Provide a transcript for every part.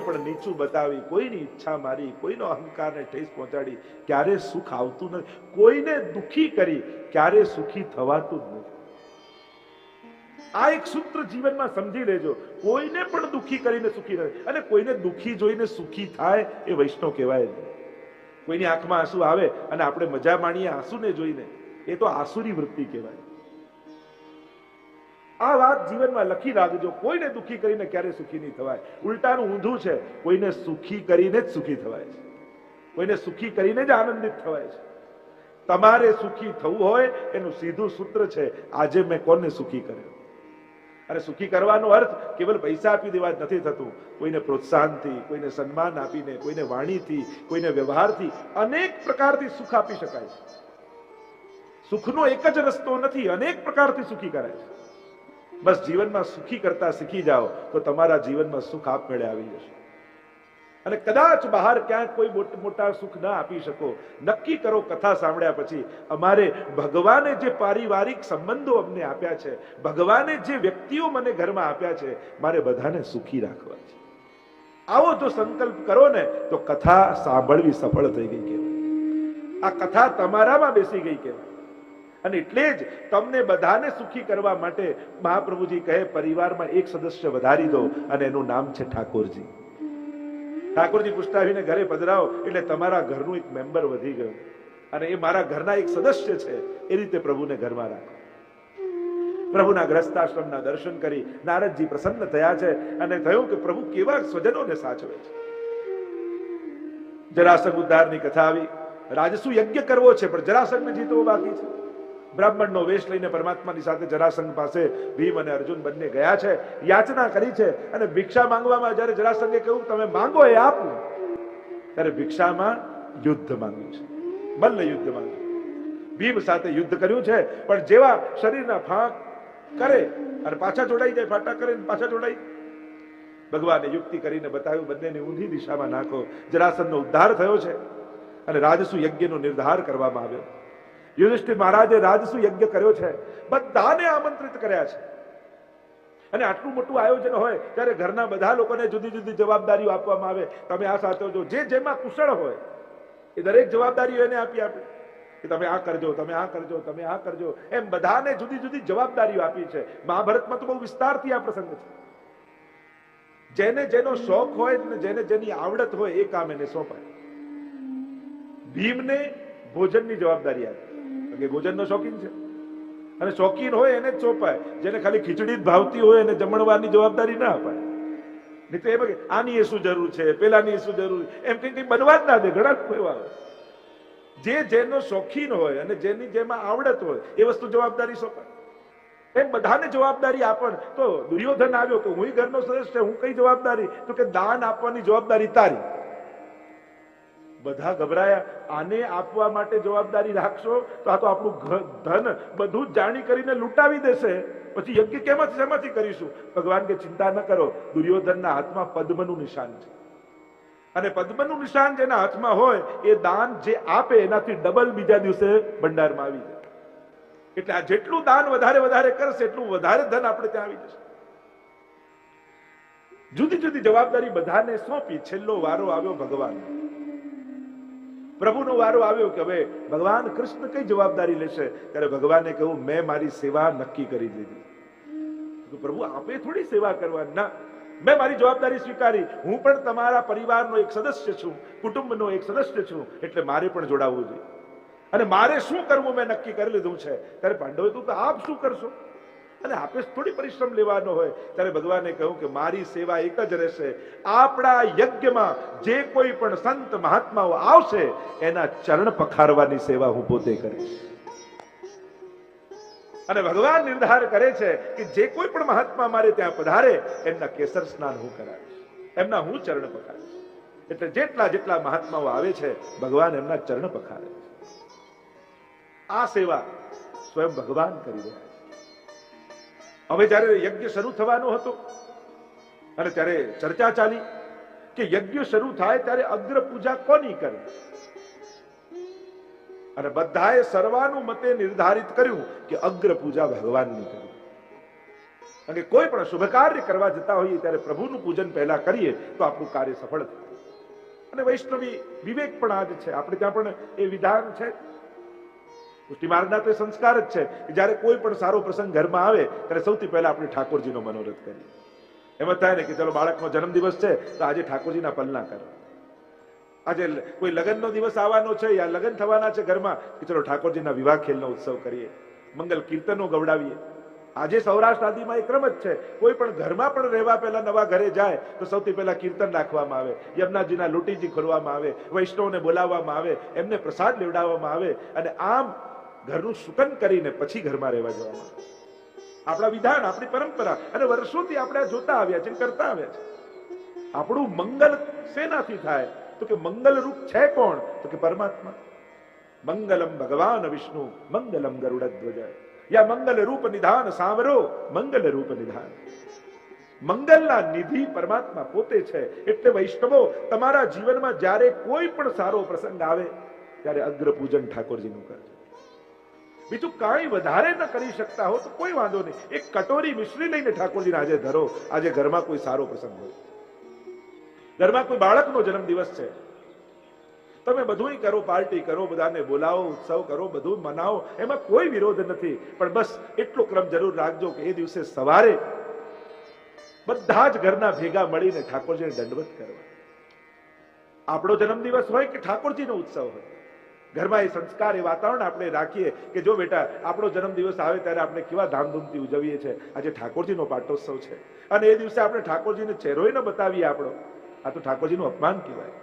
કોઈને પણ નીચું બતાવી, કોઈની ઈચ્છા મારી, કોઈનો અહંકારને ઠેસ પહોંચાડી, ક્યારે સુખ આવતું નથી. કોઈને દુખી કરી, ક્યારે સુખી થવાતું નથી. આ એક સૂત્ર જીવનમાં સમજી લેજો. કોઈને પણ દુખી કરીને સુખી રહે અને કોઈને દુખી જોઈને સુખી થાય એ વૈષ્ણવ કહેવાય નહીં. કોઈની આંખમાં આંસુ આવે અને આપણે મજા માણીએ આંસુને જોઈને, એ તો આંસુની વૃત્તિ કહેવાય. આ વાત જીવનમાં લખી રાખજો. કોઈને દુખી કરીને ક્યારે સુખી નહીં થવાય. ઉલટાનું ઊંધું છે, કોઈને સુખી કરીને જ સુખી થવાય છે. કોઈને સુખી કરીને જ આનંદિત થવાય છે. તમારે સુખી થવું હોય, એનું સીધું સૂત્ર છે, આજે મેં કોને સુખી કર્યો? અને સુખી કરવાનો અર્થ કેવલ પૈસા આપી દેવા જ નથી થતું. કોઈને પ્રોત્સાહનથી, કોઈને સન્માન આપીને, કોઈને વાણીથી, કોઈને વ્યવહારથી અનેક પ્રકારથી સુખ આપી શકાય છે. સુખનો એક જ રસ્તો નથી, અનેક પ્રકારથી સુખી કરાય છે. બસ જીવનમાં સુખી કરતા શીખી જાઓ, તો તમારા જીવનમાં સુખ આપમેળે આવી જશે. અને કદાચ બહાર ક્યાંક કોઈ મોટ- સુખ ના આપી શકો. નક્કી કરો કથા સાંભળ્યા પછી, અમારે ભગવાને જે પારિવારિક સંબંધો અમને આપ્યા છે, ભગવાને જે વ્યક્તિઓ મને ઘરમાં આપ્યા છે, મારે બધાને સુખી રાખવા છે. આવો જો સંકલ્પ કરો ને, તો કથા સાંભળવી સફળ થઈ ગઈ કહેવાય. આ કથા તમારામાં બેસી ગઈ કહેવાય. અને એટલે જ તમને બધાને સુખી કરવા માટે મહાપ્રભુજી કહે, પરિવારમાં એક સદસ્ય વધારી દો અને એનું નામ છે ઠાકોરજી. ઠાકોરજી પુષ્ટાવીને ઘરે પધરાવો, એટલે તમારા ઘરનું એક મેમ્બર વધી ગયું. અને એ મારા ઘરના એક સદસ્ય છે, એ રીતે પ્રભુને ઘરમાં રાખો. પ્રભુના ગ્રસ્તાશ્રમના દર્શન કરી નારદજી પ્રસન્ન થયા છે અને થયું કે પ્રભુ કેવા સ્વજનોને સાચવે છે. જરાસંઘ ઉદ્ધારની કથા આવી. રાજસુ યજ્ઞ કરવો છે, પણ જરાસંઘને જીતવો બાકી છે. બ્રાહ્મણનો વેશ લઈને પરમાત્માની સાથે જરાસંઘ પાસે ભીમ અને અર્જુન બંને ગયા છે. યાચના કરી છે અને ભિક્ષા માંગવામાં જ્યારે જરાસંઘે કહ્યું, તમે માંગો એ આપું. ત્યારે ભિક્ષામાં યુદ્ધ માંગ્યું છે. મલ્લ યુદ્ધ માંગ્યું. ભીમ સાથે યુદ્ધ કર્યું છે, પણ જેવા શરીરના ફાંક કરે અને પાછા જોડાઈ જાય, ફાટા કરે પાછા જોડાઈ ભગવાને યુક્તિ કરીને બતાવ્યું, બંનેને ઊંધી દિશામાં નાખો. જરાસંઘનો ઉદ્ધાર થયો છે અને રાજસુ યજ્ઞનો નિર્ધાર કરવામાં આવ્યો. યુધિષ્ઠિર મહારાજે રાજસુ યજ્ઞ કર્યો છે. બધાને આમંત્રિત કર્યા છે. અને આટલું મોટું આયોજન હોય ત્યારે ઘરના બધા લોકોને જુદી જુદી જવાબદારીઓ આપવામાં આવે. તમે આ સાથે જો જે જેમાં કુશળ હોય, એ દરેક જવાબદારીઓ એને આપી આપે. કે તમે આ કરજો, તમે આ કરજો, તમે આ કરજો. એમ બધાને જુદી જુદી જવાબદારીઓ આપી છે. મહાભારતમાં તો બહુ વિસ્તારથી આ પ્રસંગ છે. જેને જેનો શોખ હોય ને જેને જેની આવડત હોય, એ કામ એને સોંપાય. ભીમને ભોજનની જવાબદારી આપી. કે ભોજનનો શોખીન છે. અને શોખીન હોય એને જ સોંપાય. જેને ખાલી ખીચડી જ ભાવતી હોય એને જમણવાની જવાબદારી ના અપાય. નહીં તો એમ આની એ શું જરૂર છે? પેલાની શું જરૂર એમ કંઈ કંઈ બનવા જ ના દે, ઘણા એવા જે જેનો શોખીન હોય અને જેની જેમાં આવડત હોય, એ વસ્તુ જવાબદારી સોંપાય. એમ બધાને જવાબદારી આપણ. તો દુર્યોધન આવ્યો તો હું ઘરનો સદસ્ય, હું કઈ જવાબદારી? તો કે, દાન આપવાની જવાબદારી તારી. બધા ગભરાયા. આને આપવા માટે જવાબદારી રાખશો તો આ તો આપણું ધન બધું જાણી કરીને લૂંટાવી દેશે. પછી યજ્ઞ કેમાંથી શેમાંથી કરીશું? ભગવાન કે ચિંતા ન કરો, દુર્યોધનના હાથમાં પદ્મનું નિશાન છે. અને પદ્મનું નિશાન જેના હાથમાં હોય, એ દાન જે આપે એનાથી ડબલ બીજા દિવસે ભંડારમાં આવી જાય. એટલે આ જેટલું દાન વધારે વધારે કરશે, એટલું વધારે ધન આપણે ત્યાં આવી જશે. જુદી જુદી જવાબદારી બધાને સોંપી. છેલ્લો વારો આવ્યો ભગવાન પ્રભુનો વારો આવ્યો કે હવે ભગવાન કૃષ્ણ કઈ જવાબદારી લેશે? ત્યારે ભગવાને કહ્યું, મેં મારી સેવા નક્કી કરી દીધી. પ્રભુ, આપે થોડી સેવા કરવાની? ના. મેં મારી જવાબદારી સ્વીકારી. હું પણ તમારા પરિવારનો એક સદસ્ય છું, કુટુંબનો એક સદસ્ય છું, એટલે મારે પણ જોડાવવું જોઈએ. અને મારે શું કરવું મેં નક્કી કરી લીધું છે? ત્યારે પાંડવે તું તો આપ શું કરશો? અને આપણે થોડી પરિશ્રમ લેવાનો હોય, ત્યારે ભગવાને કહ્યું કે મારી સેવા એક જ રહેશે. આપણા યજ્ઞમાં જે કોઈ પણ સંત મહાત્માઓ આવશે, એના ચરણ પખારવાની સેવા હું પોતે કરીશ. અને ભગવાન નિર્ધાર કરે છે કે જે કોઈ પણ મહાત્મા મારે ત્યાં પધારે, એમના કેસર સ્નાન હું કરાવીશ. એમના હું ચરણ પખારીશ. એટલે જેટલા જેટલા મહાત્માઓ આવે છે, ભગવાન એમના ચરણ પખારે આ સેવા સ્વયં ભગવાન કરી રહ્યા હવે જ્યારે યજ્ઞ શરૂ થવાનો હતો અને ત્યારે ચર્ચા ચાલી કે યજ્ઞ શરૂ થાય ત્યારે અગ્ર પૂજા કોની કરવી? અને બધાએ સર્વાનું મતે નિર્ધારિત કર્યું કે અગ્ર પૂજા ભગવાનની કરી અને કોઈ પણ શુભ કાર્ય કરવા જતા હોઈએ ત્યારે પ્રભુનું પૂજન પહેલા કરીએ તો આપણું કાર્ય સફળ થાય. અને વૈષ્ણવી વિવેક પણ આ જ છે. આપણે ત્યાં પણ એ વિધાન છે. પુષ્ટિ માર્ગના તો સંસ્કાર જ છે. જ્યારે કોઈ પણ સારો પ્રસંગ ઘરમાં આવે, ત્યારે સૌથી પહેલા આપણે ઠાકોરજીનો મનોરથ કરીએ. એમાં થાય ને કે ચલો બાળકનો જન્મદિવસ છે, તો આજે ઠાકોરજીના પલના કરો. આજે કોઈ લગ્નનો દિવસ આવવાનો છે યા લગ્ન થવાના છે ઘરમાં, કે ચલો ઠાકોરજીના વિવાહ ખેલનો ઉત્સવ કરીએ. મંગલ કીર્તનો ગવડાવીએ. આજે સૌરાષ્ટ્ર આદિમાં એક રમત છે. કોઈ પણ ઘરમાં પણ રહેવા પહેલા નવા ઘરે જાય, તો સૌથી પહેલા કીર્તન રાખવામાં આવે. યમુનાજીના લોટીજી ખોલવામાં આવે. વૈષ્ણવને બોલાવવામાં આવે. એમને પ્રસાદ લેવડાવવામાં આવે. અને આમ ઘરનું સુકન કરીને પછી ઘરમાં રહેવા જવામાં આપણા વિધાન, આપણી પરંપરા અને વર્ષોથી આપણે જોતા આવ્યા છે કરતા આવ્યા છે. આપણું મંગલ શેનાથી થાય? તો કે મંગલ રૂપ છે કોણ? તો કે પરમાત્મા. મંગલમ ભગવાન વિષ્ણુ, મંગલમ ગરુડધ્વજ યા મંગલ રૂપ નિધાન સાવરો મંગલ રૂપ નિધાન. મંગલના નિધિ પરમાત્મા પોતે છે. એટલે વૈષ્ણવો, તમારા જીવનમાં જ્યારે કોઈ પણ સારો પ્રસંગ આવે, ત્યારે અગ્ર પૂજન ઠાકોરજીનું કરજો બીજું કાંઈ વધારે ન કરી શકતા હો, તો કોઈ વાંધો નહીં. એક કટોરી મિશ્રી લઈને ઠાકોરજીને આજે ધરો. આજે ઘરમાં કોઈ સારો પ્રસંગ હોય. ઘરમાં કોઈ બાળકનો જન્મદિવસ છે. તમે બધું કરો, પાર્ટી કરો, બધાને બોલાવો, ઉત્સવ કરો, બધું મનાવો, એમાં કોઈ વિરોધ નથી. પણ બસ એટલો ક્રમ જરૂર રાખજો કે એ દિવસે સવારે બધા જ ઘરના ભેગા મળીને ઠાકોરજીને દંડવત કરવા. આપણો જન્મદિવસ હોય કે ઠાકોરજીનો ઉત્સવ હોય? ઘરમાં એ સંસ્કાર, એ વાતાવરણ આપણે રાખીએ કે જો બેટા આપણો જન્મદિવસ આવે ત્યારે આપણે કેવા ધામધૂમથી ઉજવીએ છીએ? આજે ઠાકોરજીનો પાટોત્સવ છે. અને એ દિવસે આપણે ઠાકોરજીને ચહેરો ન બતાવીએ આપણો. આ તો ઠાકોરજીનું અપમાન કહેવાય.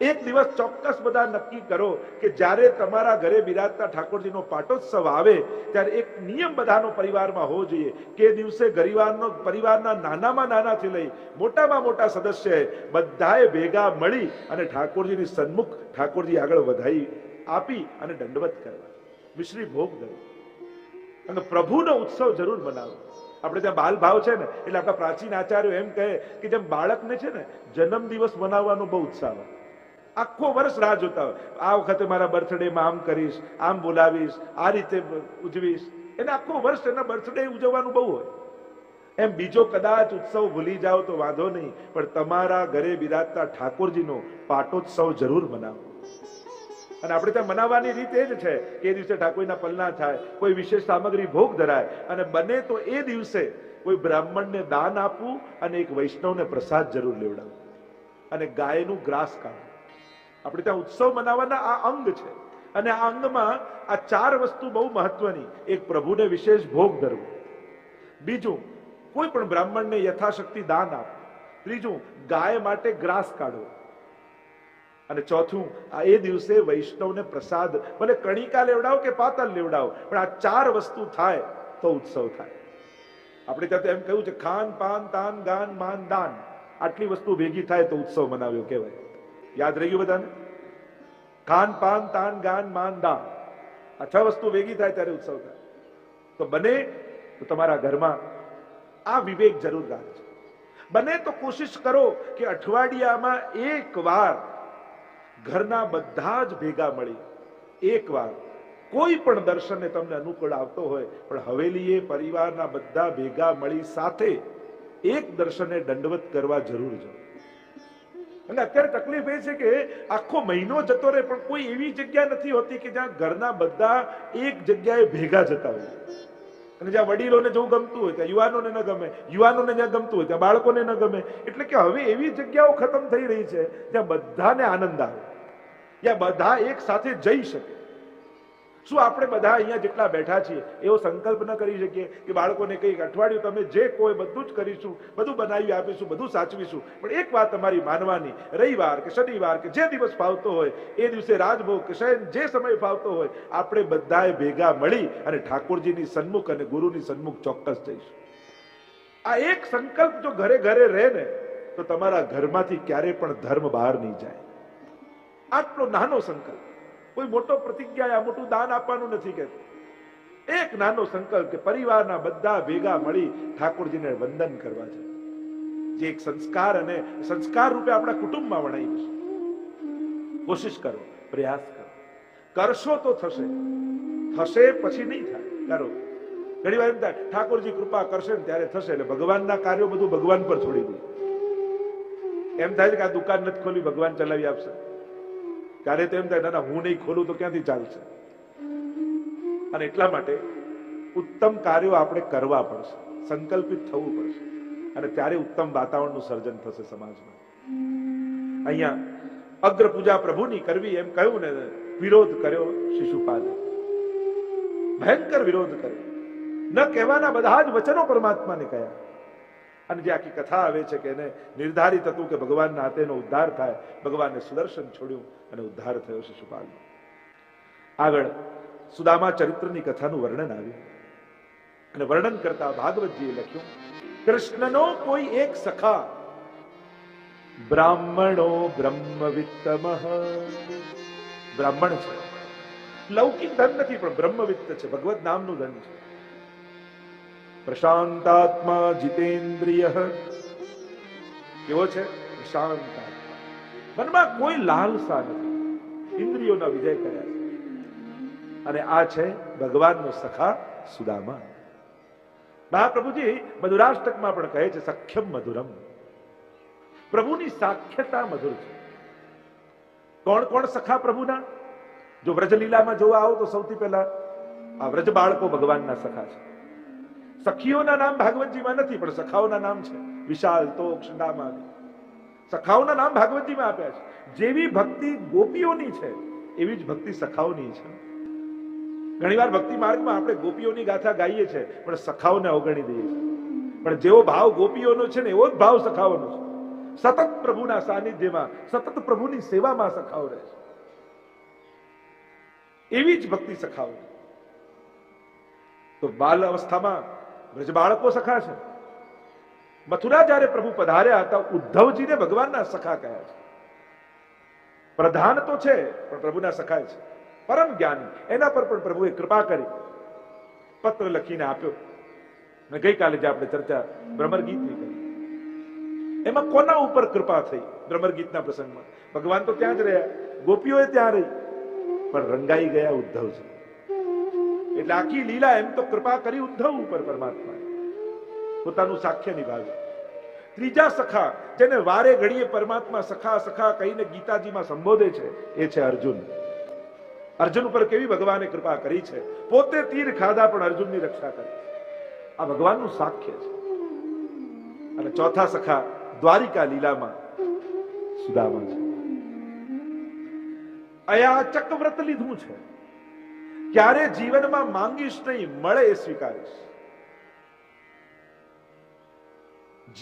એક દિવસ ચોક્કસ બધા નક્કી કરો કે જ્યારે તમારા ઘરે બિરાજતા ઠાકોરજીનો પાટોત્સવ આવે, ત્યારે એક નિયમ બધાનો પરિવારમાં હોવો જોઈએ કે દિવસે ગરીવારનો પરિવારના નાનામાં નાનાથી લઈ મોટામાં મોટા સદસ્ય બધાએ ભેગા મળી અને ઠાકોરજીની સન્મુખ ઠાકોરજી આગળ વધાઈ આપી અને દંડવત કરવા. મિશ્રી ભોગ ધરો અને પ્રભુનો ઉત્સવ જરૂર મનાવો. આપણે ત્યાં બાલ ભાવ છે ને, એટલે આપણા પ્રાચીન આચાર્યો એમ કહે કે જેમ બાળકને છે ને, જન્મ દિવસ મનાવવાનો બહુ ઉત્સાહ હોય. આખો વર્ષ રાહ જોતા હોય. આ વખતે મારા બર્થડેમાં આમ કરીશ, આમ બોલાવીશ, આ રીતે ઉજવીશ. એને આખો વર્ષ એના બર્થડે ઉજવવાનું બહુ હોય. એમ બીજો કદાચ ઉત્સવ ભૂલી જાઓ તો વાંધો નહીં, પણ તમારા ઘરે બિરાજતા ઠાકોરજીનો પાટોત્સવ જરૂર મનાવો. અને આપણે ત્યાં મનાવવાની રીત એ જ છે કે એ દિવસે ઠાકોરના પલના થાય, કોઈ વિશેષ સામગ્રી ભોગ ધરાય. અને બને તો એ દિવસે કોઈ બ્રાહ્મણને દાન આપવું અને એક વૈષ્ણવને પ્રસાદ જરૂર લેવડાવવું. અને ગાયનું ગ્રાસ કાઢવું. આપણે ત્યાં ઉત્સવ મનાવવાના આ અંગ છે. અને આ અંગમાં આ ચાર વસ્તુ બહુ મહત્વની. એક પ્રભુને વિશેષ ભોગ ધરવું. બીજું, કોઈ પણ બ્રાહ્મણને યથાશક્તિ દાન આપવું. ત્રીજું, ગાય માટે ગ્રાસ કાઢવો. અને ચોથું, આ એ દિવસે વૈષ્ણવને પ્રસાદ, ભલે કણિકા લેવડાવો કે પાતળ લેવડાવો, પણ આ ચાર વસ્તુ થાય તો ઉત્સવ થાય. આપણે ત્યાં તો એમ કહ્યું છે, ખાન, પાન, તાન, ગાન, માન, દાન, આટલી વસ્તુ ભેગી થાય તો ઉત્સવ મનાવ્યો કહેવાય. યાદ રહી ગયું બધાને? ખાન, પાન, તાન, ગાન, માન, દાન, આ છ વસ્તુ ભેગી થાય ત્યારે ઉત્સવ થાય. તો બને તો તમારા ઘરમાં આ વિવેક જરૂર રાખજો. બને તો કોશિશ કરો કે અઠવાડિયામાં એક વાર ઘરના બધા જ ભેગા મળી એકવાર કોઈ પણ દર્શને તમને અનુકૂળ આવતો હોય, પણ હવેલીએ પરિવારના બધા ભેગા મળી સાથે એક દર્શનને દંડવત કરવા જરૂર જાઓ. અને અત્યારે તકલીફ એ છે કે આખો મહિનો જતો રહે, પણ કોઈ એવી જગ્યા નથી હોતી કે જ્યાં ઘરના બધા એક જગ્યાએ ભેગા જતા હોય. અને જ્યાં વડીલોને જવું ગમતું હોય, ત્યાં યુવાનોને ન ગમે, યુવાનોને જ્યાં ગમતું હોય, ત્યાં બાળકોને ન ગમે. એટલે કે હવે એવી જગ્યાઓ ખતમ થઈ રહી છે જ્યાં બધાને આનંદ આવે. જ્યાં બધા એક સાથે જઈ શકે. શું આપણે બધા અહીંયા જેટલા બેઠા છીએ, એવો સંકલ્પ ન કરી શકીએ કે બાળકોને કંઈક અઠવાડિયું તમે જે કોઈ બધું જ કરીશું, બધું બનાવી આપીશું, બધું સાચવીશું. પણ એક વાત તમારી માનવાની, રવિવાર કે શનિવાર કે જે દિવસ ફાવતો હોય, એ દિવસે રાજભોગ કે શયન જે સમય ફાવતો હોય, આપણે બધાએ ભેગા મળી અને ઠાકોરજીની સન્મુખ અને ગુરુની સન્મુખ ચોક્કસ જઈશું. આ એક સંકલ્પ જો ઘરે ઘરે રહે ને, તો તમારા ઘરમાંથી ક્યારે પણ ધર્મ બહાર નહીં જાય. આટલો નાનો સંકલ્પ. કોઈ મોટો પ્રતિજ્ઞા આ મોટું દાન આપવાનું નથી કે એક નાનો સંકલ્પ કે પરિવારના બધા ભેગા મળી ઠાકોરજીને વંદન કરવા છે જે એક સંસ્કાર અને સંસ્કાર રૂપે આપણા કુટુંબમાં વણાઈ છે કોશિશ કરો, પ્રયાસ કરો. કરશો તો થશે. થશે પછી નહીં થાય. કરો. ઘણી વાર એમ થાય, ઠાકોરજી કૃપા કરશે ને ત્યારે થશે. એટલે ભગવાનના કાર્યો બધું ભગવાન પર છોડી દે. એમ થાય છે કે આ દુકાન નથી ખોલી, ભગવાન ચલાવી આપશે. ત્યારે તો એમ થાય, ના હું નહીં ખોલું તો ક્યાંથી ચાલશે? અને એટલા માટે ઉત્તમ કાર્યો આપણે કરવા પડશે, સંકલ્પિત થવું પડશે. અને ત્યારે ઉત્તમ વાતાવરણનું સર્જન થશે સમાજમાં. અહીંયા અગ્ર પૂજા પ્રભુની કરવી એમ કહ્યું ને, વિરોધ કર્યો શિશુપાલે. ભયંકર વિરોધ કર્યો. ન કહેવાના બધા જ વચનો પરમાત્માને કહ્યા. અને જે આખી કથા આવે છે કે એને નિર્ધારિત હતું કે ભગવાનના હાથે એનો ઉદ્ધાર થાય ભગવાને સુદર્શન છોડ્યું અને ઉદ્ધાર થયો શિશુપાલ આગળ સુદામા ચરિત્રની કથાનું વર્ણન આવ્યું. અને વર્ણન કરતા ભાગવતજીએ લખ્યું, કૃષ્ણનો કોઈ એક સખા બ્રાહ્મણો બ્રહ્મવિત્તમ બ્રાહ્મણ છે. લૌકિક ધન નથી, પણ બ્રહ્મવિત્ત છે. ભગવત નામનું ધન છે. પ્રશાંતાત્મા જીતેન્દ્રિય। કેવો છે? શાંત મનમાં કોઈ લાલસા નથી। ઇન્દ્રિયોના વિજય કર્યા છે। અને આ છે ભગવાનનો સખા સુદામા। મહાપ્રભુજી મધુરાષ્ટકમાં પણ કહે છે, સખ્યમ મધુરમ. પ્રભુની સાખ્યતા મધુર છે। કોણ કોણ સખા પ્રભુના? જો વ્રજલીલામાં જોવા આવો તો સૌથી પહેલા આ વ્રજ બાળકો ભગવાનના સખા છે। સખીઓના નામ ભાગવતજીમાં નથી, પણ સખાઓના નામ છે. વિશાલ તોક્ષ દામાદિ સખાઓના નામ ભાગવતજીમાં આપ્યા છે. જેવી ભક્તિ ગોપીઓની છે, એવી જ ભક્તિ સખાઓની છે. ઘણીવાર ભક્તિ માર્ગમાં આપણે ગોપીઓની ગાથા ગાઈએ છીએ પણ સખાઓને અવગણી દઈએ છીએ પણ જેવો ભાવ ગોપીઓનો છે ને, એવો જ ભાવ સખાઓનો છે. સતત પ્રભુના સાનિધ્યમાં, સતત પ્રભુની સેવામાં સખાઓ રહે છે. એવી જ ભક્તિ સખાઓ. તો બાલ અવસ્થામાં બ્રજ બાળકો સખા છે, મથુરા જ્યારે પ્રભુ પધાર્યા હતા ઉદ્ધવજીને ભગવાનના સખા કહ્યા છે. પ્રધાન તો છે, પણ પ્રભુના સખાય છે. પરમ જ્ઞાની, એના પર પણ પ્રભુએ કૃપા કરી, પત્ર લખીને આપ્યો. અને ગઈકાલે જે આપણે ચર્ચા ભ્રમર ગીતની કરી. એમાં કોના ઉપર કૃપા થઈ ભ્રમર ગીતના પ્રસંગમાં? ભગવાન તો ત્યાં જ રહ્યા. ગોપીઓએ ત્યાં રહી. પણ રંગાઈ ગયા ઉદ્ધવજી. એટલે આખી લીલા એમ તો કૃપા કરી ઉદ્ધવ ઉપર પરમાત્મા પોતાનું સાખ્ય નિભાવ્યું. ત્રીજા સખા, જેને વારે ઘડીએ પરમાત્મા સખા સખા કહીને ગીતાજીમાં સંબોધે છે, એ છે અર્જુન. અર્જુન ઉપર કેવી ભગવાને કૃપા કરી છે? પોતે તીર ખાધા પણ અર્જુનની રક્ષા કરી. આ ભગવાનનું સાખ્ય છે. અને ચોથા સખા, દ્વારિકા લીલામાં સુદામા છે. અયા ચક્રવ્રત લીધું છે. ક્યારે જીવનમાં માંગીશ નહીં, મળે એ સ્વીકારીશ.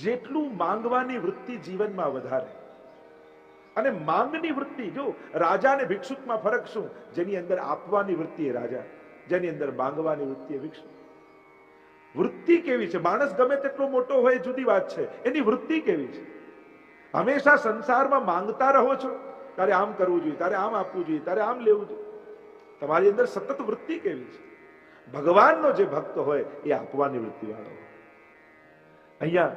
જેટલું માંગવાની વૃત્તિ જીવનમાં વધારે, અને માંગની વૃત્તિ, જો રાજા અને ભિક્ષુકમાં ફરક શું? જેની અંદર આપવાની વૃત્તિ એ રાજા, જેની અંદર માંગવાની વૃત્તિ એ ભિક્ષુક વૃત્તિ કેવી છે? માણસ ગમે તેટલો મોટો હોય જુદી વાત છે. એની વૃત્તિ કેવી છે? હંમેશા સંસારમાં માંગતા રહો છો. તારે આમ કરવું જોઈએ, તારે આમ આપવું જોઈએ, તારે આમ લેવું જોઈએ. તમારી અંદર સતત વૃત્તિ કેવી છે? ભગવાનનો જે ભક્ત હોય એ આપવાની વૃત્તિ વાળો હોય. અહીંયા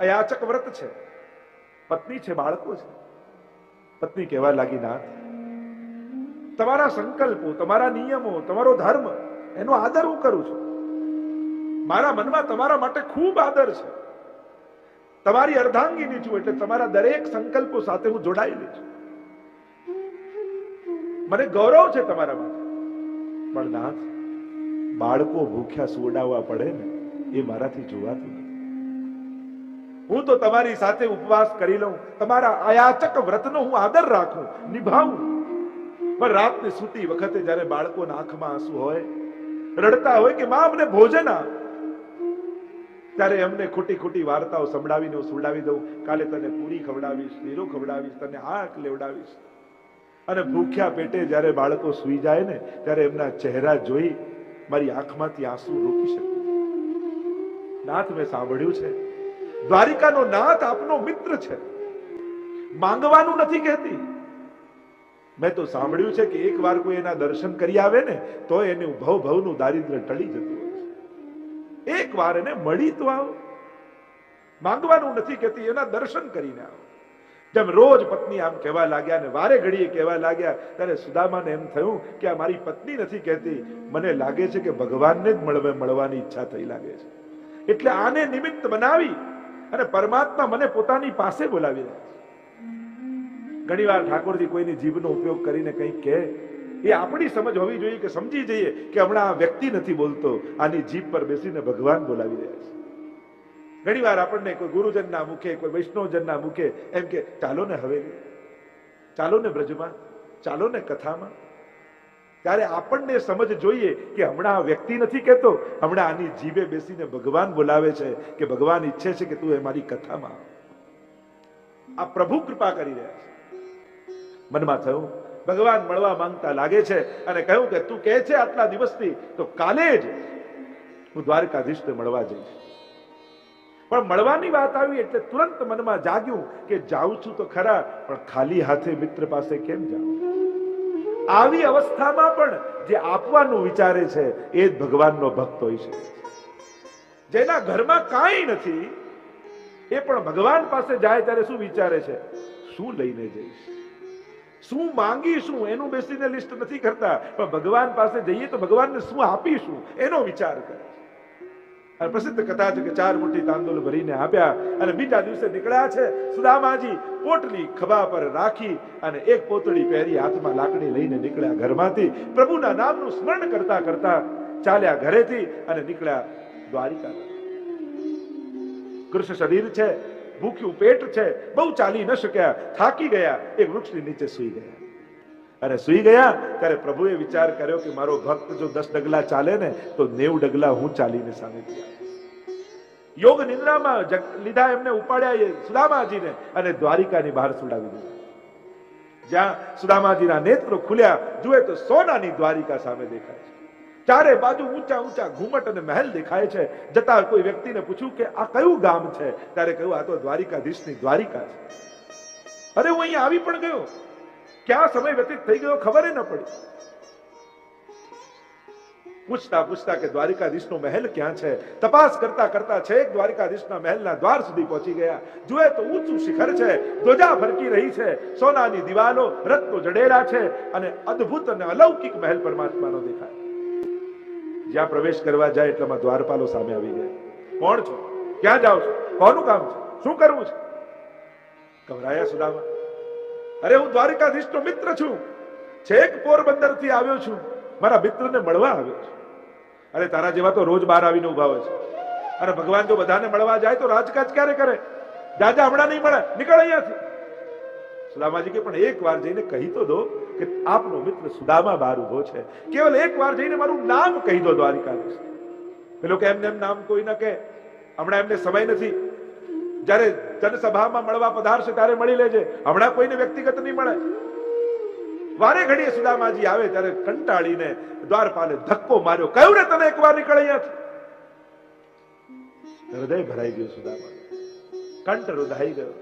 અયાચક વ્રત છે. પત્ની છે, બાળકો છે. પત્ની કહેવા લાગી, ના. તમારા સંકલ્પો, તમારા નિયમો, તમારો ધર્મ, એનો આદર હું કરું છું. મારા મનમાં તમારા માટે ખૂબ આદર છે. તમારી અર્ધાંગીની છું એટલે તમારા દરેક સંકલ્પો સાથે હું જોડાયેલી છું. મને ગૌરવ છે તમારા માટે. પણ નાથ, બાળકો ભૂખ્યા સુવડાવવા પડે ને, એ મારાથી જોવાતું હું તો તમારી સાથે ઉપવાસ કરી લઉં, તમારા અયાચક વ્રતનો હું આદર રાખું, નિભાવું. પણ રાતને સૂતી વખતે જ્યારે બાળકોના આંખમાં આંસુ હોય, રડતા હોય કે માં અમને ભોજન આપ, ત્યારે એમને ખોટી ખોટી વાર્તાઓ સંભળાવીને હું સુવડાવી દઉં. કાલે તને પૂરી ખવડાવીશ શીરો ખવડાવીશ, તને આંખ લેવડાવીશ. અને ભૂખ્યા પેટે જ્યારે બાળકો સૂઈ જાય ને, ત્યારે એમના ચહેરા જોઈ મારી આંખમાંથી આંસુ રોકી શકે. નાથ મેં સાંભળ્યું છે. દ્વારિકાનો નાથ આપનો મિત્ર છે. માંગવાનું નથી કહેતી. મેં તો સાંભળ્યું છે કે એક વાર કોઈ એના દર્શન કરી આવે ને, તો એનું ભવ ભવનું દારિદ્ર્ય ટળી જતું હોય છે. એક વાર એને મળી તો આવો. માંગવાનું નથી કહેતી, એના દર્શન કરીને આવો. જેમ રોજ પત્ની આમ કહેવા લાગ્યા ને વારે ઘડીએ કહેવા લાગ્યા, ત્યારે સુદામાને એમ થયું કે આ મારી પત્ની નથી કહેતી. મને લાગે છે કે ભગવાનને જ મળવે, મળવાની ઈચ્છા થઈ લાગે છે. એટલે આને નિમિત્ત બનાવી અને પરમાત્મા મને પોતાની પાસે બોલાવી રહ્યા છે. ઘણીવાર ઠાકોરજી કોઈની જીભનો ઉપયોગ કરીને કંઈક કહે, એ આપણી સમજ હોવી જોઈએ કે સમજી જઈએ કે હમણાં આ વ્યક્તિ નથી બોલતો. આની જીભ પર બેસીને ભગવાન બોલાવી રહ્યા છે. ઘણીવાર આપણને કોઈ ગુરુજનના મુખે, કોઈ વૈષ્ણવજનના મુખે એમ કે, ચાલો ને હવેલી, ચાલો ને બ્રજમાં, ચાલો ને કથામાં. ત્યારે આપણને સમજ જોઈએ કે હમણાં આ વ્યક્તિ નથી કહેતો, હમણાં આની જીભે બેસીને ભગવાન બોલાવે છે કે ભગવાન ઈચ્છે છે કે તું એ મારી કથામાં આ પ્રભુ કૃપા કરી રહ્યા છે. મનમાં થયું, ભગવાન મળવા માંગતા લાગે છે અને કહ્યું કે, તું કહે છે આટલા દિવસથી, તો કાલે જ હું દ્વારકાધીશને મળવા જઈશ. પણ મળવાની વાત આવી એટલે તુરંત મનમાં જાગ્યું કે જાઉં છું તો ખરા, પણ ખાલી હાથે મિત્ર પાસે કેમ જાઉં? આવી અવસ્થામાં પણ જે આપવાનું વિચારે છે, એ જ ભગવાનનો ભક્ત હોય છે. જેના ઘરમાં કાંઈ નથી, એ પણ ભગવાન પાસે જાય ત્યારે શું વિચારે છે? શું લઈને જઈશ? શું માંગીશું? એનું બેસીને લિસ્ટ નથી કરતા. પણ ભગવાન પાસે જઈએ તો ભગવાનને શું આપીશું? એનો વિચાર કરે છે. અને પ્રસિદ્ધ કથા છે કે ચાર મુઠ્ઠી તાંદુલ ભરીને આપ્યા અને બીજા દિવસે નીકળ્યા છે સુદામાજી પોટલી ખભા પર રાખી અને એક પોતળી પહેરી હાથમાં લાકડી લઈને નીકળ્યા ઘરમાંથી. પ્રભુના નામનું સ્મરણ કરતા કરતા ચાલ્યા ઘરેથી અને નીકળ્યા દ્વારિકા કૃષ્ણ શરીર છે, ભૂખ્યું પેટ છે, બહુ ચાલી ન શક્યા, થાકી ગયા, એક વૃક્ષની નીચે સૂઈ ગયા. અને સુઈ ગયા? ત્યારે પ્રભુએ વિચાર કર્યો કે મારો ભક્ત જો દસ ડગલા ચાલે ને, તો નેવ ડગલા હું ચાલીને સામે યોગ નિંદ્રામાં લીધા એમને ઉપાડ્યા સુદામાજીને અને દ્વારિકાની બહાર સુડાવી દીધા. જ્યાં સુદામાજીના નેત્રો ખુલ્યા, જુએ તો સોનાની દ્વારિકા સામે દેખાય છે. ચારે બાજુ ઊંચા ઊંચા ઘુમટ અને મહેલ દેખાય છે. જતા કોઈ વ્યક્તિને પૂછ્યું કે આ કયું ગામ છે? ત્યારે કહ્યું, આ તો દ્વારિકાધીશની દ્વારિકા છે. અરે, હું અહીંયા આવી પણ ગયો. ક્યાં સમય વ્યતીત થઈ ગયો ખબર ન પડી. પૂછતા પૂછતા કે દ્વારિકાધીશનો મહેલ ક્યાં છે? તપાસ કરતા કરતા છેક દ્વારિકાધીશના મહેલના દ્વાર સુધી પહોંચી ગયા. જુએ તો ઊંચું શિખર છે, ધ્વજા ફરકી રહી છે, સોનાની દિવાલો રત્નો જડેલા છે અને અદ્ભુત અને અલૌકિક મહેલ પરમાત્માનો દેખાય. જ્યાં પ્રવેશ કરવા જાય એટલામાં દ્વારપાલો સામે આવી ગયા. કોણ છો? ક્યાં જાઓ છો? કોનું કામ છે? શું કરવું છે? ગભરાયા સુદામા. અરે હું દ્વારિકાધીશનો મિત્ર છું. છેક પોરબંદરથી આવ્યો છું. મારા મિત્રને મળવા આવ્યો છું. અરે તારા જેવા તો રોજ બહાર આવીને ઊભા હોય છે. અને ભગવાન જો બધાને મળવા જાય તો રાજકાજ ક્યારે કરે? દાદા હમણાં નહીં મળે. નીકળ અહીંયાથી. સુદામાજી કે, પણ એક વાર જઈને કહી તો દો કે આપનો મિત્ર સુદામા બહાર ઊભો છે. કેવલ એક વાર જઈને મારું નામ કહી દો દ્વારિકાધીશ. પેલો કે એમને એમ નામ કોઈ ન કે હમણાં એમને સમય નથી. જ્યારે જનસભામાં મળવા પધારશે ત્યારે મળી લેજે. હમણાં કોઈને વ્યક્તિગત નહીં મળે. વારે ઘડીએ સુદામાજી આવે ત્યારે કંટાળીને દ્વારપાલે ધક્કો માર્યો. કયું ને તને એકવાર નીકળે અહીંયાથી. હૃદય ભરાઈ ગયું સુદામા કંઠ રુધાઈ ગયો.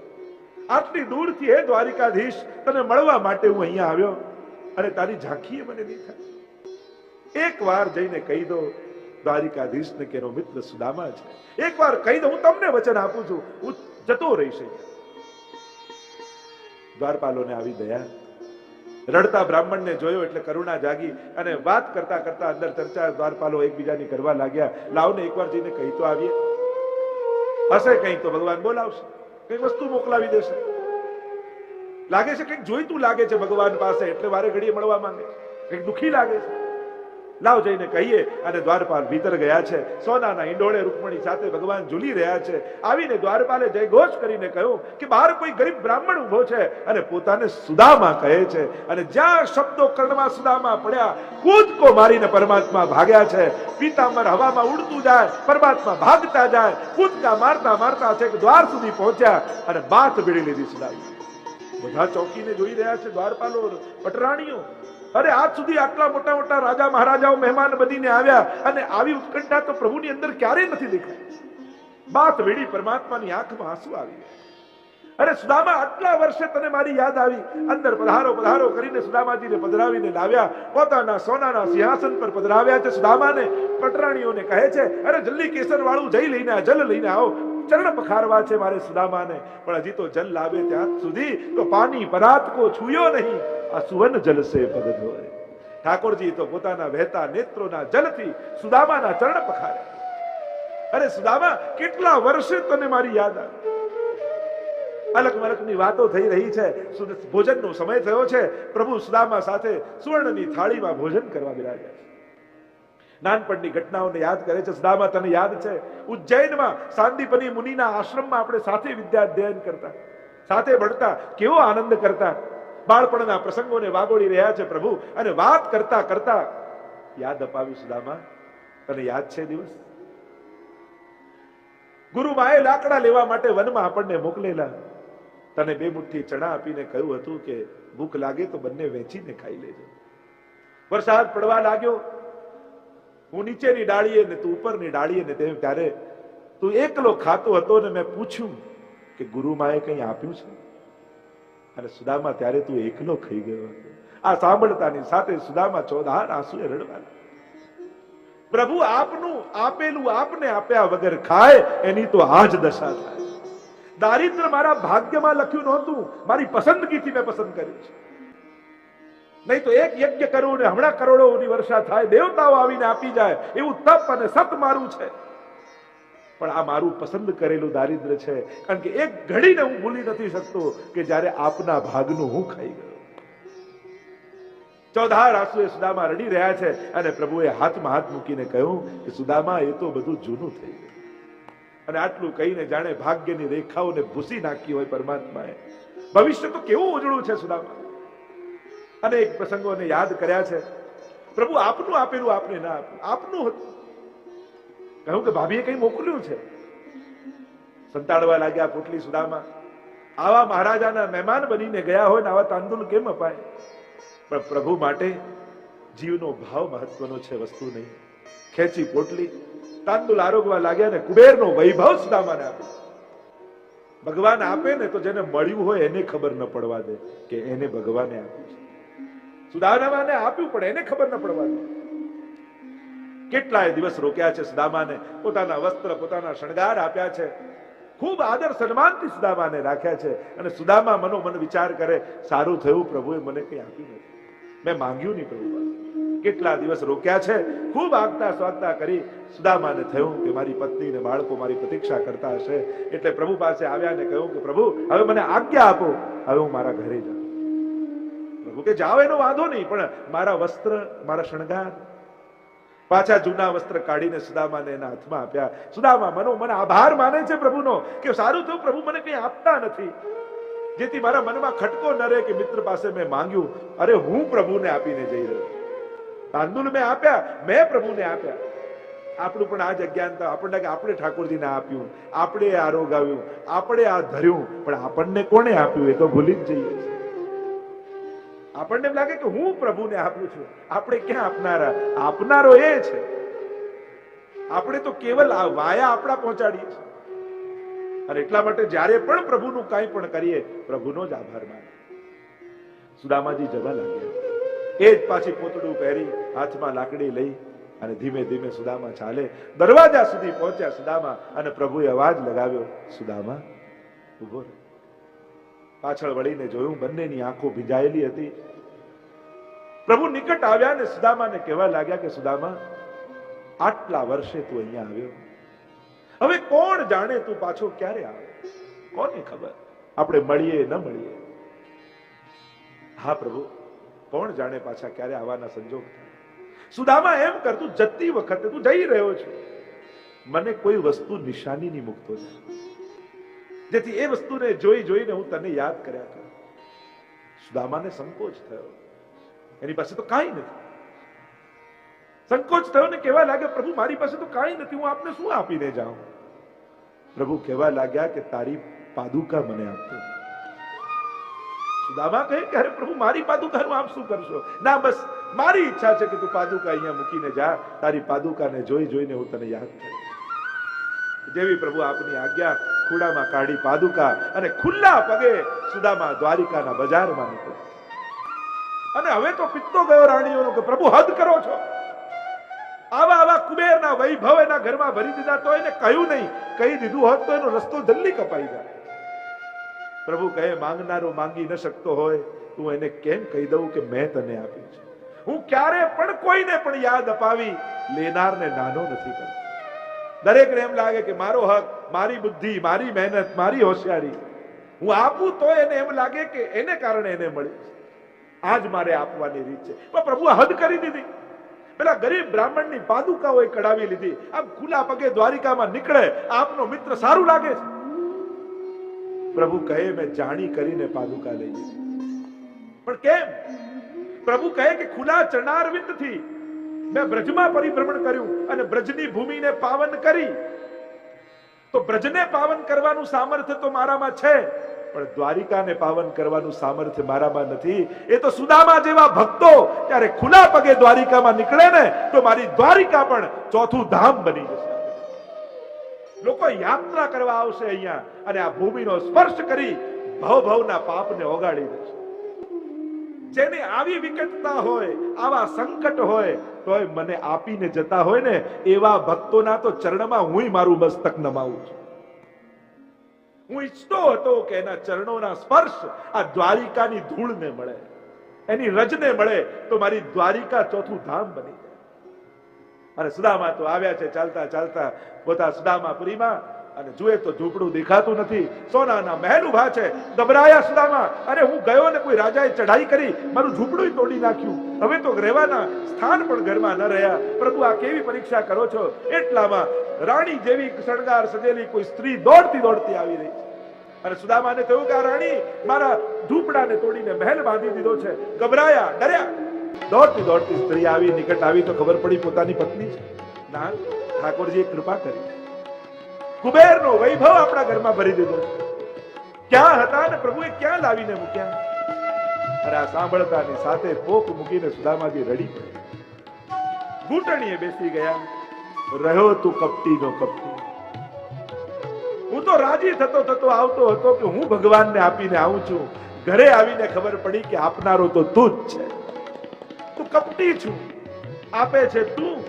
આટલી દૂરથી હે દ્વારિકાધીશ, તને મળવા માટે હું અહીંયા આવ્યો. અને તારી ઝાંખીએ મને થાય એક વાર જઈને કહી દો દ્વારિકાધીશને ને કેનો મિત્ર સુદામા છે. એકવાર કહી દઉં હું તમને વચન આપું છું હું જતો રહીશ દ્વારપાલોને આવી દયા. રડતા બ્રાહ્મણને જોયો એટલે કરુણા જાગી અને વાત કરતા કરતા અંદર ચર્ચા દ્વારપાલો એકબીજાની કરવા લાગ્યા. લાવને એકવાર જઈને કહી તો આવીએ. હશે કંઈક તો ભગવાન બોલાવશે. કઈ વસ્તુ મોકલાવી દેશે. લાગે છે કંઈક જોઈતું લાગે છે ભગવાન પાસે, એટલે વારે ઘડીએ મળવા માંગે કંઈક દુખી લાગે છે. લાવ જઈને કહીએ અને દ્વારપાલ ભીતર ગયા છે. સોનાના ઈંડોળે રૂકમણી સાથે ભગવાન ઝૂલી રહ્યા છે. આવીને દ્વારપાલે જયઘોષ કરીને કહ્યું કે બહાર કોઈ ગરીબ બ્રાહ્મણ ઊભો છે અને પોતાને સુદામા કહે છે. અને જ્યાં શબ્દો કર્ણમાં સુદામા પડ્યા, કૂદકો મારીને પરમાત્મા ભાગ્યા છે. પીતાંબર હવામાં ઉડતું જાય, પરમાત્મા ભાગતા જાય, કૂદકા મારતા મારતા છે દ્વાર સુધી પહોંચ્યા અને બાથ ભીડી લીધી સુદામા. બધા ચોકીને જોઈ રહ્યા છે દ્વારપાલો પટરાણીઓ. અરે આજ સુધી આટલા મોટા મોટા રાજા મહારાજાઓ મહેમાન બનીને આવ્યા અને આવી ઉત્કંઠા તો પ્રભુની અંદર ક્યારેય નથી દેખાય બાત વેડી પરમાત્માની આંખમાં આંસુ આવી ગયા. અરે સુદામા, આટલા વર્ષે તને મારી યાદ આવી. અંદર પધારો પધારો કરીને સુદામાજીને પધરાવીને લાવ્યા. પોતાના સોનાના સિંહાસન પર પધરાવ્યા છે સુદામાને. પટરાણીઓને કહે છે, અરે જલ્દી કેસર વાળું જઈ લઈને જલ લઈને આવો. ચરણ પખારવા છે મારે સુદામાને. પણ હજી તો જલ લાવે ત્યાં સુધી. તો પાણી પરાત કો, છૂયો નહીં. આ સુવર્ણ જલસે પગ ધોય ઠાકોરજી તો પોતાના વહેતા નેત્રોના જલથી સુદામાના ચરણ પખારે. અરે સુદામા, કેટલા વર્ષે તને મારી યાદ આવે? અલગ મલકની વાતો થઈ રહી છે. ભોજનનો સમય થયો છે. પ્રભુ સુદામા સાથે સુવર્ણની થાળીમાં ભોજન કરવા બિરાજ્યા છે. નાનપણની ઘટનાઓને યાદ કરે છે. સુદામા, તને યાદ છે? ઉજ્જૈનમાં સાંદીપની મુનિના આશ્રમમાં આપણે સાથે વિદ્યા અધ્યયન કરતા. સાથે ભણતા, કેવો આનંદ કરતા. બાળપણના પ્રસંગોને વાગોળી રહ્યા છે પ્રભુ. અને વાત કરતા કરતા યાદ અપાવી સુદામા તને યાદ છે દિવસ? દિવસ ગુરુમાએ લાકડા લેવા માટે વનમાં આપણને મોકલેલા. તને બે મુઠ્ઠી ચણા આપીને કહ્યું હતું કે ભૂખ લાગે તો બંને વેચીને ખાઈ લેજો. વરસાદ પડવા લાગ્યો. હું નીચેની ડાળીએ ને તું ઉપરની ડાળીએ ને તેમ ત્યારે તું એકલો ખાતો હતો ને મેં પૂછ્યું કે ગુરુમાએ કંઈ આપ્યું છે? અને સુદામા ત્યારે તું એકલો ખાઈ ગયો આ સાંભળતાની સાથે સુદામા ચોધાર આંસુએ રડવા પ્રભુ, આપનું આપેલું આપને આપ્યા વગર ખાય, એની તો આ જ દશા થાય. દારિદ્ર મારા ભાગ્યમાં લખ્યું નહોતું. મારી પસંદગીથી મેં પસંદ કર્યું છે. નહીં તો એક યજ્ઞ કરું ને હમણાં કરોડોની વર્ષા થાય, દેવતાઓ આવીને આપી જાય. એવું તપ અને સત મારું છે. પણ આ મારું પસંદ કરેલું દારિદ્ર છે. કારણ કે એક ઘડીને હું ભૂલી નથી શકતો કે જ્યારે આપના ભાગનું હું ખાઈ ગયો. ચોધાર આંસુએ સુદામા રડી રહ્યા છે અને પ્રભુએ હાથમાં હાથ મૂકીને કહ્યું કે સુદામા, એ તો બધું જૂનું થઈ ગયું. અને આટલું કહીને જાણે ભાગ્યની રેખાઓને ભૂસી નાખી હોય પરમાત્માએ. ભવિષ્ય તો કેવું ઉજળું છે સુદામા? અનેક પ્રસંગોને યાદ કર્યા છે. પ્રભુ આપનું આપેલું આપને ના આપનું હતું. કહ્યું કે ભાભીએ કઈ મોકલ્યું છે? સંતાડવા લાગ્યા પોટલી સુદામા. આવા મહારાજાના મહેમાન બનીને ગયા હોય ને આવા તાંદુલ કેમ અપાય? પણ પ્રભુ માટે જીવનો ભાવ મહત્વનો છે, વસ્તુ નહીં. ખેંચી પોટલી, તાંદુલ આરોગવા લાગ્યા ને કુબેરનો વૈભવ સુદામાને આપ્યો ભગવાન આપે ને તો જેને મળ્યું હોય એને ખબર ન પડવા દે કે એને ભગવાને આપ્યું છે. સુદામાને આપ્યું, પણ એને ખબર ન પડવા દે. કેટલાય દિવસ રોક્યા છે સુદામાને. પોતાના વસ્ત્ર, પોતાના શણગાર આપ્યા છે. ખૂબ આદર, સન્માનથી સુદામાને રાખ્યા છે. અને સુદામા મનોમન વિચાર કરે, સારું થયું પ્રભુએ મને કંઈ આપ્યું નથી. મેં માંગ્યું નહીં પ્રભુ કેટલા દિવસ રોક્યા છે. ખૂબ આગતા સ્વાગતા કરી, સુદામાને થયું કે મારી પત્ની ને બાળકો મારી પ્રતીક્ષા કરતા હશે. એટલે પ્રભુ પાસે આવ્યા ને કહ્યું કે, પ્રભુ, હવે મને આજ્ઞા આપો. હવે હું મારા ઘરે જાઉં. પ્રભુ કે, જાઓ, એનો વાંધો નહીં, પણ મારા વસ્ત્ર, મારા શણગાર પાછા જૂના વસ્ત્ર કાઢીને સુદામાને એના હાથમાં આપ્યા. સુદામા, મનો, મને આભાર માને છે પ્રભુનો કે સારું થયું, પ્રભુ મને કંઈ આપતા નથી. જેથી મારા મનમાં ખટકો ન રહે કે મિત્ર પાસે મેં માંગ્યું. અરે, હું પ્રભુને આપીને જઈ રહ્યો. તાંદુલ મેં આપ્યા, મેં પ્રભુને આપ્યા. આપણું પણ આ જ અજ્ઞાનતા આપણને કે આપણે ઠાકોરજીને આપ્યું. આપણે આ રોગાવ્યું, આપણે આ ધર્યું, પણ આપણને કોણે આપ્યું એ તો ભૂલી જ જઈએ છીએ. આપણને એમ લાગે કે હું પ્રભુને આપું છું. આપણે ક્યાં આપનારા? આપનારો એ છે. આપણે તો કેવલ આ વાયા આપણા પહોંચાડીએ છીએ. અને એટલા માટે જ્યારે પણ પ્રભુનું કાંઈ પણ કરીએ, પ્રભુનો જ આભાર માને સુદામાજી જવા લાગ્યા. એ જ પાછી પોતડું પહેરી હાથમાં લાકડી લઈ અને ધીમે ધીમે સુદામા ચાલે. દરવાજા સુધી પહોંચ્યા સુદામા અને પ્રભુએ અવાજ લગાવ્યો, સુદામા ઊભો રહે. પાછળ વળીને જોયું, બંનેની આંખો ભીંજાયેલી હતી. પ્રભુ નિકટ આવ્યા ને સુદામાને કહેવા લાગ્યા કે, સુદામા, આટલા વર્ષે તું અહીંયા આવ્યો. હવે કોણ જાણે તું પાછો ક્યારે આવે? કોને ખબર? આપણે મળીએ ન મળીએ. હા પ્રભુ, કોણ જાણે પાછા ક્યારે આવવાના સંજોગ સુદામા એમ કરતું જતી વખતે તું જઈ રહ્યો છે. મને કોઈ વસ્તુ નિશાનીની મૂકતો જાય જેથી એ વસ્તુને જોઈ જોઈને હું તને યાદ કર્યા કરું. સુદામાને સંકોચ થયો. એની પાસે તો કાંઈ નથી. સંકોચ થયો ને કહેવા લાગ્યા, પ્રભુ, મારી પાસે તો કાંઈ નથી, હું આપને શું આપીને જાઉં? પ્રભુ કહેવા લાગ્યા કે, તારી પાદુકા મને આપતો સુદામા કહે કે, અરે પ્રભુ, મારી પાદુકાનું આપ શું કરશો? ના, બસ, મારી ઈચ્છા છે કે તું પાદુકા અહીંયા મૂકીને જા. તારી પાદુકાને જોઈ જોઈને હું તને યાદ કરીશ જેવી પ્રભુ આપની આજ્ઞા ખુડામાં કાઢી પાદુકા અને ખુલ્લા પગે સુદામા દ્વારિકાના બજારમાં નીકળ્યા અને હવે તો પિત્તો ગયો રાણીઓનો કે પ્રભુ હદ કરો છો? આવા આવા કુબેરના વૈભવ એના ઘરમાં ભરી દીધા તો એને કહ્યું નહીં. કહી દીધું હોત તો એનો રસ્તો જલ્દી કપાઈ જાય પ્રભુ કહે, માંગનારો માંગી ન શકતો હોય. તું એને કેમ કહી દઉં કે મેં તને આપી છે? હું ક્યારે પણ કોઈને પણ યાદ અપાવી લેનારને નાનો નથી કરતો. દરેકને એમ લાગે કે મારો હક, મારી બુદ્ધિ, મારી મહેનત, મારી હોશિયારી. હું આપું તો એને એમ લાગે કે એને કારણે એને મળી આજ મારે આપવાની રીત છે. પણ પ્રભુ હદ કરી દીધી. પેલા ગરીબ બ્રાહ્મણની પાદુકાઓ કઢાવી લીધી. આમ ખુલ્લા પગે દ્વારિકામાં નીકળે, આપનો મિત્ર સારું લાગે છે. પ્રભુ કહે, મેં જાણી કરીને પાદુકા લઈ પણ કેમ? પ્રભુ કહે કે ખુલ્લા ચરણાર વિંદથી મેં બ્રજમાં પરિભ્રમણ કર્યું અને બ્રજની ભૂમિને પાવન કરી. તો બ્રજને પાવન કરવાનું સામર્થ્ય તો મારામાં છે, પણ દ્વારિકાને પાવન કરવાનું સામર્થ્ય મારામાં નથી. એ તો સુદામા જેવા ભક્તો ત્યારે ખુલ્લા પગે દ્વારિકામાં નીકળે ને, તો મારી દ્વારિકા પણ ચોથું ધામ બની જશે. લોકો યાત્રા કરવા આવશે અહીંયા અને આ ભૂમિનો સ્પર્શ કરી ભવ ભવના પાપને ઓગાળી દેશે. જેની આવી વિકટતા હોય, આવા સંકટ હોય, તોય મને આપીને જતા હોય ને, એવા ભક્તોના તો ચરણમાં હું મારું મસ્તક નમાવું છું. હું ઈચ્છતો હતો કે એના ચરણોના સ્પર્શ આ દ્વારિકાની ધૂળને મળે. એની રજને મળે તો મારી દ્વારિકા ચોથું ધામ બની જાય. અને સુદામા તો આવ્યા છે ચાલતા ચાલતા પોતા સુદામાપુરીમાં અને જુએ તો ઝૂંપડું દેખાતું નથી. સોનાના મહેલ ઊભા છે. ગભરાયા સુદામા. અરે હું ગયો ને કોઈ રાજાએ ચઢાઈ કરી, મારું ઝૂંપડું તોડી નાખ્યું. હવે તો રહેવાના સ્થાન પણ ઘરમાં ન રહ્યા. પ્રભુ, આ કેવી પરીક્ષા કરો છો? એટલામાં રાણી જેવી શણગાર સજેલી કોઈ સ્ત્રી દોડતી દોડતી આવી રહી છે. અને સુદામાને થયું કે રાણી મારા ઝૂંપડાને તોડીને મહેલ બાંધી દીધો છે. ગભરાયા, ડર્યા. દોડતી દોડતી સ્ત્રી આવી, નિકટ આવી તો ખબર પડી પોતાની પત્ની છે. ના, ઠાકોરજીએ કૃપા કરી. કુબેરનો વૈભવ આપણા ઘરમાં ભરી દીધો. ક્યાં હતા ને પ્રભુએ ક્યાં લાવીને મૂક્યા? અને આ સાંભળતાની સાથે પોક મૂકીને સુદામાજી રડી પડે ઘૂંટણીએ બેસી ગયા. રહ્યો તું કપટીનો કપટી. હું તો રાજી થતો થતો આવતો હતો કે હું ભગવાનને આપીને આવું છું. ઘરે આવીને ખબર પડી કે આપનારો તો તું જ છે. તું કપટી છું. આપે છે તું.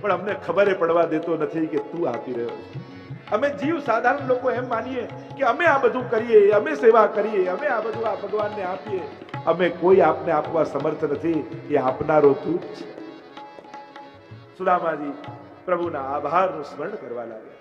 પણ અમને ખબરે પડવા દેતો નથી કે તું આપી રહ્યો છે. અમે જીવ સાધારણ લોકો એમ માનીએ કે અમે આ બધું કરીએ, અમે સેવા કરીએ, અમે આ બધું આ ભગવાનને આપીએ. અમે કોઈ આપને આપવા સમર્થ નથી, એ આપનારો તું જ છે. સુદામાજી, પ્રભુના આભારનું સ્મરણ કરવા લાગ્યા.